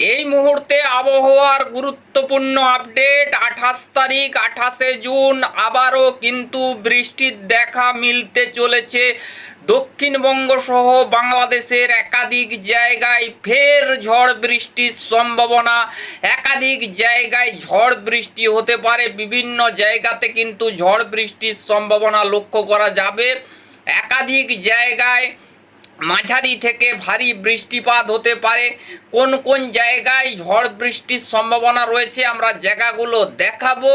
এই মুহূর্তে আবহাওয়ার গুরুত্বপূর্ণ আপডেট আঠাশ তারিখ, আঠাশে জুন। আবারও কিন্তু বৃষ্টির দেখা মিলতে চলেছে। দক্ষিণবঙ্গ সহ বাংলাদেশের একাধিক জায়গায় ফের ঝড় বৃষ্টির সম্ভাবনা। একাধিক জায়গায় ঝড় বৃষ্টি হতে পারে। বিভিন্ন জায়গাতে কিন্তু ঝড় বৃষ্টির সম্ভাবনা লক্ষ্য করা যাবে। একাধিক জায়গায় মাঝারি থেকে ভারী বৃষ্টিপাত হতে পারে। কোন কোন জায়গায় ঝড় বৃষ্টির সম্ভাবনা রয়েছে আমরা জায়গাগুলো দেখাবো।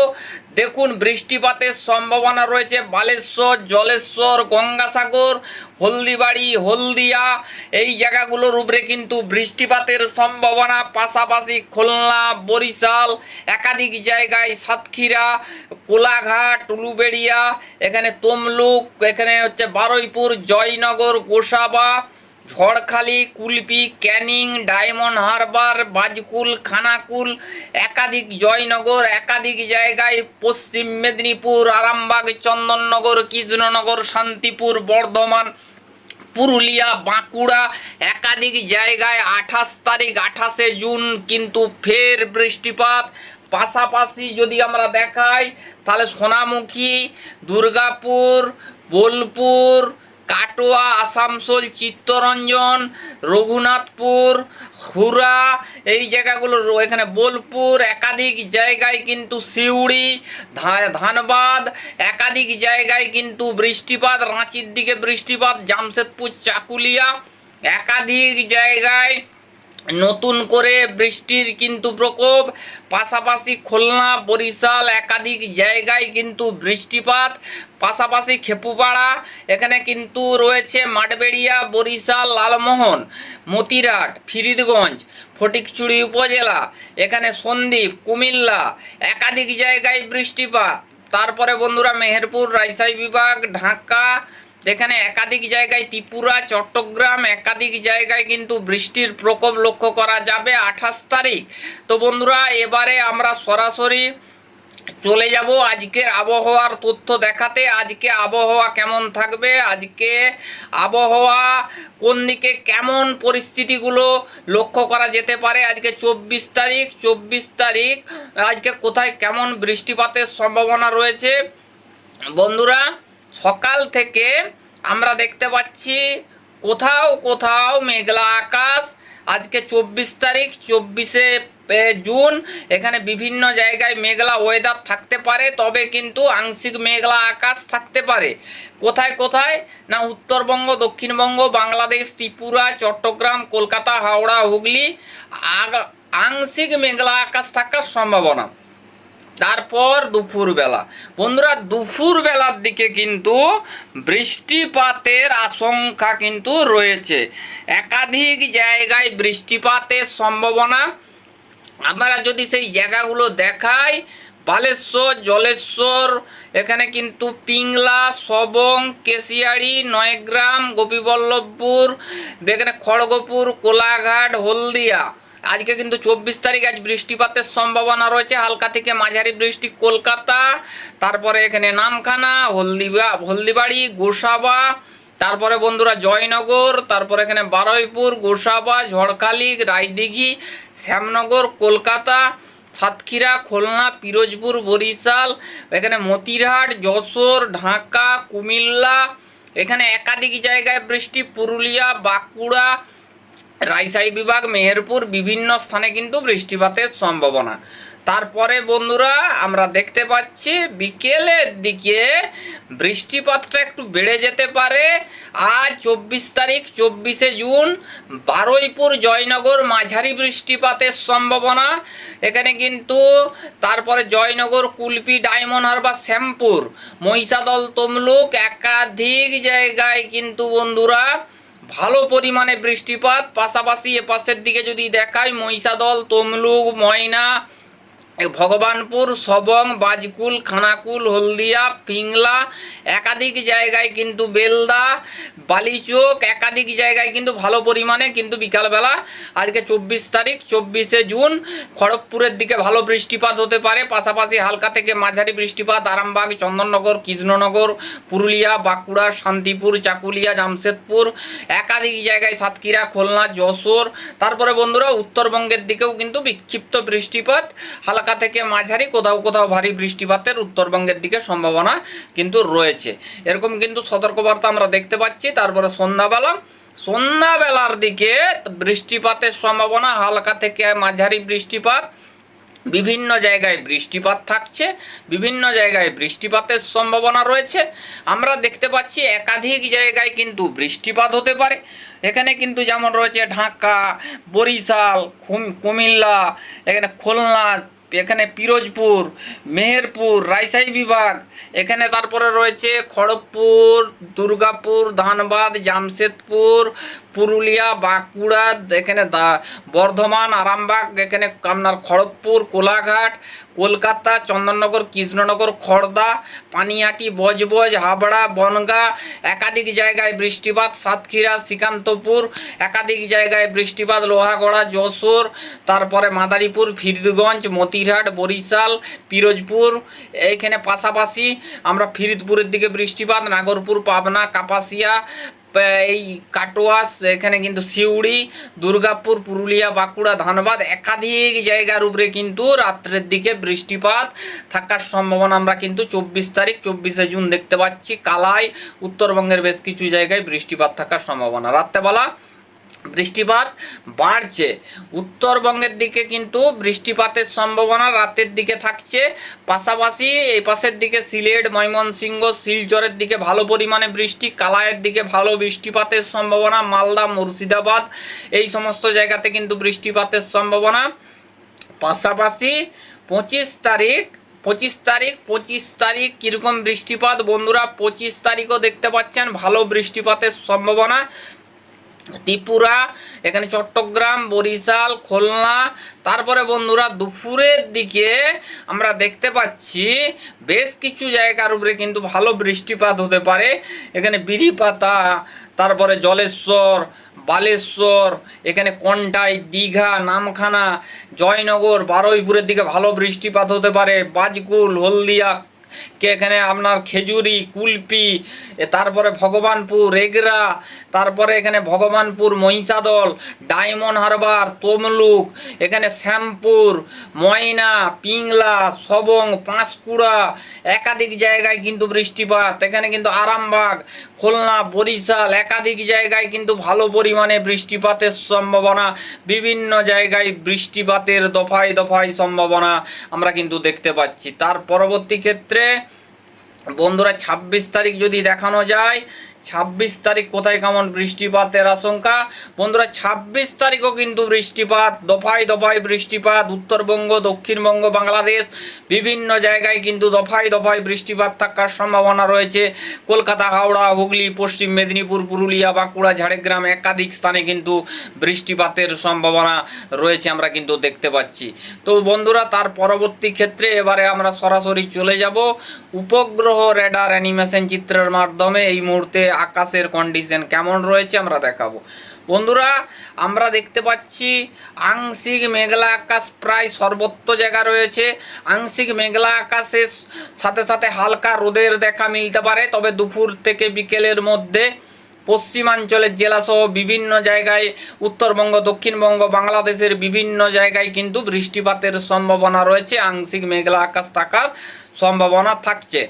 দেখুন, বৃষ্টিপাতের সম্ভাবনা রয়েছে। বালেশ্বর, জলেশ্বর, গঙ্গাসাগর, হলদিবাড়ি, হলদিয়া, এই জায়গাগুলোর উপরে কিন্তু বৃষ্টিপাতের সম্ভাবনা। পাশাপাশি খুলনা, বরিশাল, একাধিক জায়গায় সাতক্ষীরা, কোলাঘাট টুলুবেড়িয়া এখানে তমলুক, এখানে হচ্ছে Baruipur, Jaynagar, Gosaba Jharkhali, Kulpi, Canning, Diamond Harbour, Bajkul, Khanakul, একাধিক জয়নগর, একাধিক জায়গায় পশ্চিম মেদিনীপুর, আরামবাগ, চন্দননগর, কৃষ্ণনগর, শান্তিপুর, বর্ধমান, পুরুলিয়া, বাঁকুড়া, একাধিক জায়গায় আঠাশ তারিখ, আঠাশে জুন কিন্তু ফের বৃষ্টিপাত। পাশাপাশি যদি আমরা দেখাই, তাহলে সোনামুখী, দুর্গাপুর, বোলপুর কাটোয়া, আসানসোল, চিত্তরঞ্জন, রঘুনাথপুর হুরা এই জায়গাগুলো এখানে বোলপুর, একাধিক জায়গায় কিন্তু সিউড়ি ধানবাদ, একাধিক জায়গায় কিন্তু বৃষ্টিপাত, রাঁচির দিকে বৃষ্টিপাত, জামশেদপুর, চাকুলিয়া, একাধিক জায়গায় নতুন করে বৃষ্টির কিন্তু প্রকোপ, পাশাপাশি খুলনা, বরিশাল একাধিক জায়গায় কিন্তু বৃষ্টিপাত, পাশাপাশি খেপুপাড়া, এখানে কিন্তু রয়েছে মাঠবেড়িয়া, বরিশাল, লালমোহন, মতিরাট, ফিরিদগঞ্জ, ফটিকচুড়ি উপজেলা, এখানে সন্দ্বীপ, কুমিল্লা, একাধিক জায়গায় বৃষ্টিপাত। তারপরে বন্ধুরা মেহেরপুর, রাজশাহী বিভাগ, ঢাকা যেখানে একাধিক জায়গায় ত্রিপুরা, চট্টগ্রাম, একাধিক জায়গায় কিন্তু বৃষ্টির প্রকোপ লক্ষ্য করা যাবে আঠাশ তারিখ। তো বন্ধুরা, এবারে আমরা সরাসরি চলে যাব আজকের আবহাওয়ার তথ্য দেখাতে। আজকে আবহাওয়া কেমন থাকবে? আজকে আবহাওয়া কোন দিকে কেমন পরিস্থিতিগুলো লক্ষ্য করা যেতে পারে? আজকে চব্বিশ তারিখ চব্বিশ তারিখ, আজকে কোথায় কেমন বৃষ্টিপাতের সম্ভাবনা রয়েছে? বন্ধুরা সকাল থেকে আমরা দেখতে পাচ্ছি কোথাও কোথাও মেঘলা আকাশ। আজকে চব্বিশ তারিখ, চব্বিশে জুন। এখানে বিভিন্ন জায়গায় মেঘলা ওয়েদার থাকতে পারে, তবে কিন্তু আংশিক মেঘলা আকাশ থাকতে পারে। কোথায় কোথায়? না, উত্তরবঙ্গ, দক্ষিণবঙ্গ, বাংলাদেশ, ত্রিপুরা, চট্টগ্রাম, কলকাতা, হাওড়া, হুগলি। আংশিক মেঘলা আকাশ থাকার সম্ভাবনা। তারপর দুপুরবেলা। বন্ধুরা, দুপুরবেলার দিকে কিন্তু বৃষ্টিপাতের আশঙ্কা কিন্তু রয়েছে। একাধিক জায়গায় বৃষ্টিপাতের সম্ভাবনা। আমরা যদি সেই জায়গাগুলো দেখাই, বালেশ্বর, জলেশ্বর, এখানে কিন্তু পিংলা, সবং কেশিয়াড়ি নয়গ্রাম, গোপীবল্লভপুর, এখানে খড়গপুর, কোলাঘাট, হলদিয়া। আজকে কিন্তু চব্বিশ তারিখ, আজ বৃষ্টিপাতের সম্ভাবনা রয়েছে। হালকা থেকে মাঝারি বৃষ্টি কলকাতা, তারপরে এখানে নামখানা, হলদিবা, হলদিবাড়ি, গোসাবা, তারপরে বন্ধুরা জয়নগর, তারপরে এখানে বারুইপুর, গোসাবা, ঝড়খালি, রায়দিঘি, শ্যামনগর, কলকাতা, সাতক্ষীরা, খুলনা, পিরোজপুর, বরিশাল, এখানে মতিরহাট, যশোর, ঢাকা, কুমিল্লা, এখানে একাধিক জায়গায় বৃষ্টি, পুরুলিয়া, বাঁকুড়া রাজশাহী বিভাগ, মেহেরপুর বিভিন্ন স্থানে কিন্তু বৃষ্টিপাতের সম্ভাবনা। তারপরে বন্ধুরা, আমরা দেখতে পাচ্ছি বিকেলের দিকে বৃষ্টিপাতটা একটু বেড়ে যেতে পারে। আজ চব্বিশ তারিখ, চব্বিশে জুন, বারুইপুর, জয়নগর মাঝারি বৃষ্টিপাতের সম্ভাবনা। এখানে কিন্তু তারপরে জয়নগর, কুলপি, ডায়মন্ড হারবার, শ্যামপুর, মহিষাদল, তমলুক একাধিক জায়গায় কিন্তু বন্ধুরা ভালো পরিমাণে বৃষ্টিপাত পাশাপাশি এপাশের দিকে যদি দেখায় মহিষাদল তমলুক ময়না ভগবানপুর, সবং, বাজকুল, খানাকুল, হলদিয়া, পিংলা, একাধিক জায়গায় কিন্তু বেলদা, বালিচোক একাধিক জায়গায় কিন্তু ভালো পরিমাণে কিন্তু বিকালবেলা, আজকে চব্বিশ তারিখ, চব্বিশে জুন, খড়গপুরের দিকে ভালো বৃষ্টিপাত হতে পারে, পাশাপাশি হালকা থেকে মাঝারি বৃষ্টিপাত, আরামবাগ, চন্দননগর, কৃষ্ণনগর, পুরুলিয়া, বাঁকুড়া, শান্তিপুর, চাকুলিয়া, জামশেদপুর, একাধিক জায়গায় সাতক্ষীরা, খুলনা, যশোর, তারপরে বন্ধুরা উত্তরবঙ্গের দিকেও কিন্তু বিক্ষিপ্ত বৃষ্টিপাত, হালকা থেকে মাঝারি, কোথাও কোথাও ভারী বৃষ্টিপাতের উত্তরবঙ্গের দিকে সম্ভাবনা কিন্তু রয়েছে। এরকম কিন্তু সতর্কবার্তা আমরা দেখতে পাচ্ছি। তারপরে সন্ধ্যাবেলা, সন্ধ্যাবেলার দিকে বৃষ্টিপাতের সম্ভাবনা, হালকা থেকে মাঝারি বৃষ্টিপাত, বিভিন্ন জায়গায় বৃষ্টিপাত থাকছে, বিভিন্ন জায়গায় বৃষ্টিপাতের সম্ভাবনা রয়েছে। আমরা দেখতে পাচ্ছি একাধিক জায়গায় কিন্তু বৃষ্টিপাত হতে পারে। এখানে কিন্তু যেমন রয়েছে ঢাকা, বরিশাল কুমিল্লা, এখানে খুলনা এখানে পিরোজপুর, মেহেরপুর, রাজশাহী বিভাগ, এখানে তারপরে রয়েছে খড়গপুর, দুর্গাপুর, ধানবাদ, জামশেদপুর, পুরুলিয়া, বাঁকুড়া, এখানে বর্ধমান, আরামবাগ, এখানে আপনার খড়গপুর, কোলাঘাট, কলকাতা, চন্দননগর, কৃষ্ণনগর খড়দা পানিহাটি বজবজ, হাবড়া, বনগা, একাধিক জায়গায় বৃষ্টিপাত, সাতক্ষীরা, শ্রীকান্তপুর, একাধিক জায়গায় বৃষ্টিপাত, লোহাগড়া, যশোর, তারপরে মাদারীপুর, ফিরিদগঞ্জ মতিরহাট বরিশাল, পিরোজপুর, এইখানে পাশাপাশি আমরা ফিরিদপুরের দিকে বৃষ্টিপাত, নাগরপুর, পাবনা, কাপাসিয়া এই কাটোয়াস, এখানে কিন্তু সিউড়ি, দুর্গাপুর, পুরুলিয়া, বাঁকুড়া, ধানবাদ একাধিক জায়গার উপরে কিন্তু রাত্রের দিকে বৃষ্টিপাত থাকার সম্ভাবনা আমরা কিন্তু চব্বিশ তারিখ, চব্বিশে জুন দেখতে পাচ্ছি। কালাই, উত্তরবঙ্গের বেশ কিছু জায়গায় বৃষ্টিপাত থাকার সম্ভাবনা। রাত্রেবেলা বৃষ্টিপাত বাড়ছে। উত্তরবঙ্গের দিকে কিন্তু বৃষ্টিপাতের সম্ভাবনা রাতের দিকে থাকছে। পাশাপাশি এই পাশের দিকে সিলেট, ময়মনসিংহ, শিলচরের দিকে ভালো পরিমাণে বৃষ্টি কালায়ের দিকে ভালো বৃষ্টিপাতের সম্ভাবনা, মালদা, মুর্শিদাবাদ, এই সমস্ত জায়গাতে কিন্তু বৃষ্টিপাতের সম্ভাবনা। পাশাপাশি পঁচিশ তারিখ পঁচিশ তারিখ পঁচিশ তারিখ কীরকম বৃষ্টিপাত? বন্ধুরা, পঁচিশ তারিখও দেখতে পাচ্ছেন ভালো বৃষ্টিপাতের সম্ভাবনা। ত্রিপুরা, এখানে চট্টগ্রাম, বরিশাল, খুলনা। তারপরে বন্ধুরা দুপুরের দিকে আমরা দেখতে পাচ্ছি বেশ কিছু জায়গার উপরে কিন্তু ভালো বৃষ্টিপাত হতে পারে। এখানে বিড়িপাতা, তারপরে জলেশ্বর, বালেশ্বর, এখানে কন্টাই, দীঘা, নামখানা, জয়নগর, বারুইপুরের দিকে ভালো বৃষ্টিপাত হতে পারে, বাজকুল, হলদিয়া। কে এখানে আপনার খেজুরি, কুলপি তারপরে ভগবানপুর এগরা তারপরে এখানে ভগবানপুর, মহিষাদল, ডায়মন্ড হারবার, তমলুক, এখানে শ্যামপুর, ময়না, পিংলা, সবং, পাঁশকুড়া, একাধিক জায়গায় কিন্তু বৃষ্টিপাত। এখানে কিন্তু আরামবাগ, খুলনা, বরিশাল একাধিক জায়গায় কিন্তু ভালো পরিমাণে বৃষ্টিপাতের সম্ভাবনা। বিভিন্ন জায়গায় বৃষ্টিপাতের দফায় দফায় সম্ভাবনা আমরা কিন্তু দেখতে পাচ্ছি। তার পরবর্তী ক্ষেত্রে বন্ধুরা ছাব্বিশ তারিখ যদি দেখানো যায় ছাব্বিশ তারিখ কোথায় কেমন বৃষ্টিপাতের আশঙ্কা? বন্ধুরা, ছাব্বিশ তারিখও কিন্তু বৃষ্টিপাত, দফায় দফায় বৃষ্টিপাত, উত্তরবঙ্গ, দক্ষিণবঙ্গ, বাংলাদেশ, বিভিন্ন জায়গায় কিন্তু দফায় দফায় বৃষ্টিপাত থাকার সম্ভাবনা রয়েছে। কলকাতা, হাওড়া, হুগলি, পশ্চিম মেদিনীপুর, পুরুলিয়া, বাঁকুড়া, ঝাড়গ্রাম একাধিক স্থানে কিন্তু বৃষ্টিপাতের সম্ভাবনা রয়েছে আমরা কিন্তু দেখতে পাচ্ছি। তো বন্ধুরা, তার পরবর্তী ক্ষেত্রে এবারে আমরা সরাসরি চলে যাব। উপগ্রহ রেডার অ্যানিমেশন চিত্রের মাধ্যমে এই মুহূর্তে আকাশের কন্ডিশন কেমন রয়েছে আমরা দেখাবো। বন্ধুরা, আমরা দেখতে পাচ্ছি আংশিক মেঘলা আকাশ প্রায় সর্বত্র জায়গা রয়েছে। আংশিক মেঘলা আকাশের সাথে সাথে হালকা রোদের দেখা মিলতে পারে। তবে দুপুর থেকে বিকেলের মধ্যে পশ্চিমাঞ্চলের জেলাসহ বিভিন্ন জায়গায়, উত্তরবঙ্গ, দক্ষিণবঙ্গ, বাংলাদেশের বিভিন্ন জায়গায় কিন্তু বৃষ্টিপাতের সম্ভাবনা রয়েছে। আংশিক মেঘলা আকাশ থাকার সম্ভাবনা থাকছে।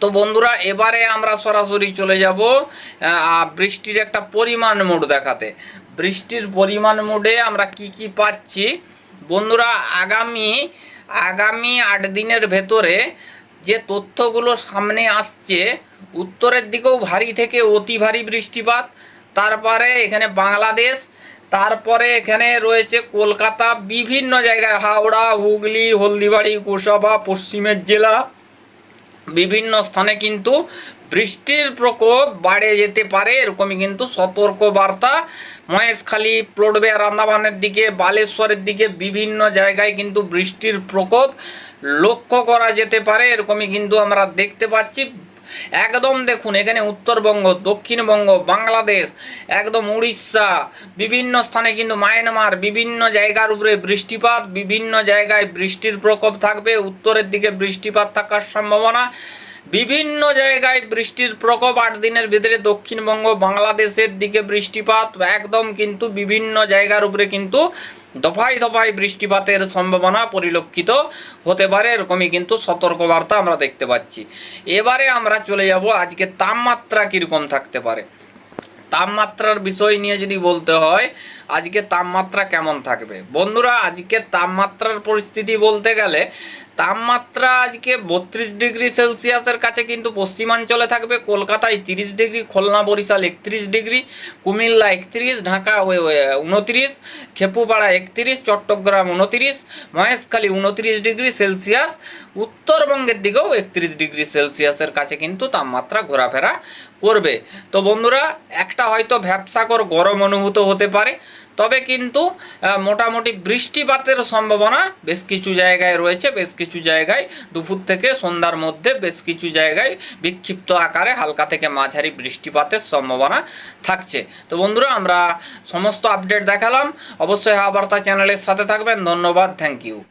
তো বন্ধুরা, এবারে আমরা সরাসরি চলে যাব বৃষ্টির একটা পরিমাণ মোড দেখাতে। বৃষ্টির পরিমাণ মোডে আমরা কি কি পাচ্ছি? বন্ধুরা, আগামী আগামী আট দিনের ভেতরে যে তথ্যগুলো সামনে আসছে, উত্তরের দিকেও ভারী থেকে অতি ভারী বৃষ্টিপাত, তারপরে এখানে বাংলাদেশ, তারপরে এখানে রয়েছে কলকাতা, বিভিন্ন জায়গায় হাওড়া, হুগলি, হলদিবাড়ি, কোসাবা, পশ্চিমের জেলা বিভিন্ন স্থানে কিন্তু বৃষ্টির প্রকোপ বাড়ে যেতে পারে, এরকমই কিন্তু সতর্ক বার্তা মহেশখালী প্লটবেয়ার আন্দামানের দিকে, বালেশ্বরের দিকে বিভিন্ন জায়গায় কিন্তু বৃষ্টির প্রকোপ লক্ষ্য করা যেতে পারে, এরকমই কিন্তু আমরা দেখতে পাচ্ছি। একদম দেখুন, এখানে উত্তরবঙ্গ, দক্ষিণবঙ্গ, বাংলাদেশ, একদম উড়িষ্যা, বিভিন্ন স্থানে কিন্তু মায়ানমার, বিভিন্ন জায়গার উপরে বৃষ্টিপাত, বিভিন্ন জায়গায় বৃষ্টির প্রকোপ থাকবে, উত্তরের দিকে বৃষ্টিপাত থাকার সম্ভাবনা। বিভিন্ন জায়গায় বৃষ্টির প্রকোপ আট দিনের ভিতরে দক্ষিণবঙ্গ, বাংলাদেশের দিকে বৃষ্টিপাত, একদম কিন্তু বিভিন্ন জায়গার উপরে কিন্তু দফায় দফায় বৃষ্টিপাতের সম্ভাবনা পরিলক্ষিত হতে পারে, এরকমই কিন্তু সতর্কবার্তা আমরা দেখতে পাচ্ছি। এবারে আমরা চলে যাব আজকে তাপমাত্রা কীরকম থাকতে পারে। তাপমাত্রার বিষয় নিয়ে যদি বলতে হয় আজকে তাপমাত্রা কেমন থাকবে? বন্ধুরা, আজকে তাপমাত্রার পরিস্থিতি বলতে গেলে, তাপমাত্রা আজকে বত্রিশ ডিগ্রি সেলসিয়াসের কাছে কিন্তু পশ্চিমাঞ্চলে থাকবে। কলকাতায় তিরিশ ডিগ্রি, খুলনা, বরিশাল একত্রিশ ডিগ্রি, কুমিল্লা একত্রিশ, ঢাকা উনত্রিশ, খেপুপাড়া একত্রিশ, চট্টগ্রাম উনত্রিশ, মহেশখালী উনত্রিশ ডিগ্রি সেলসিয়াস, উত্তরবঙ্গের দিকেও একত্রিশ ডিগ্রি সেলসিয়াসের কাছে কিন্তু তাপমাত্রা ঘোরাফেরা করবে। তো বন্ধুরা, একটা হয়তো ভ্যাবসাকর গরম অনুভূত হতে পারে। তবে কিন্তু মোটামুটি বৃষ্টিপাতের সম্ভাবনা বেশ কিছু জায়গায় রয়েছে, বেশ কিছু জায়গায় দুপুর থেকে সন্ধ্যার মধ্যে বেশ কিছু জায়গায় বিক্ষিপ্ত আকারে হালকা থেকে মাঝারি বৃষ্টিপাতের সম্ভাবনা থাকছে। তো বন্ধুরা, আমরা সমস্ত আপডেট দেখালাম। অবশ্যই হাবার্তা বার্তা চ্যানেলের সাথে থাকবেন। ধন্যবাদ। Thank you